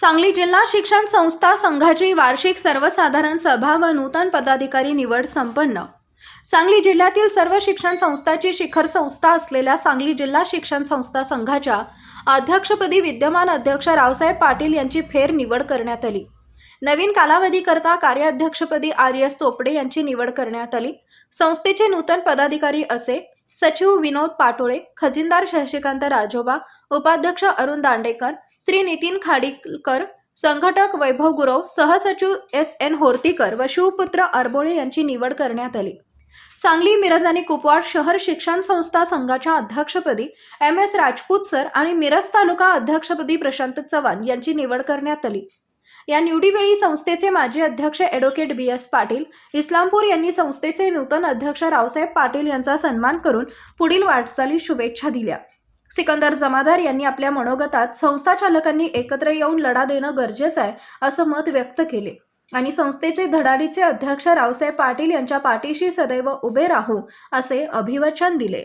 सांगली जिल्हा शिक्षण संस्था संघाची वार्षिक सर्वसाधारण सभा व नूतन पदाधिकारी निवड संपन्न. सांगली जिल्ह्यातील सर्व शिक्षण संस्थाची शिखर संस्था असलेल्या सांगली जिल्हा शिक्षण संस्था संघाच्या अध्यक्षपदी विद्यमान अध्यक्ष रावसाहेब पाटील यांची फेर निवड करण्यात आली. नवीन कालावधीकरता कार्याध्यक्षपदी आर एस चोपडे यांची निवड करण्यात आली. संस्थेचे नूतन पदाधिकारी असे सचिव विनोद पाटोळे खजिनदार शशिकांत राजोबा उपाध्यक्ष अरुण दांडेकर श्री नितीन खाडीकर संघटक वैभव गुरव सहसचिव एस एन होर्तीकर व शिवपुत्र अरबोळे यांची निवड करण्यात आली. सांगली मिरज आणि कुपवाड शहर शिक्षण संस्था संघाच्या अध्यक्षपदी एम एस राजपूत सर आणि मिरज तालुका अध्यक्षपदी प्रशांत चव्हाण यांची निवड करण्यात आली. या निवडीवेळी संस्थेचे माजी अध्यक्ष advocate B S Patil Islampur यांनी संस्थेचे नूतन अध्यक्ष रावसाहेब पाटील यांचा सन्मान करून पुढील वाटचाली शुभेच्छा दिल्या. सिकंदर जमादार यांनी आपल्या मनोगतात संस्था चालकांनी एकत्र येऊन लढा देणं गरजेचं आहे असं मत व्यक्त केले. आणि संस्थेचे धडाडीचे अध्यक्ष रावसाहेब पाटील यांच्या पाठीशी सदैव उभे राहू असे अभिवचन दिले.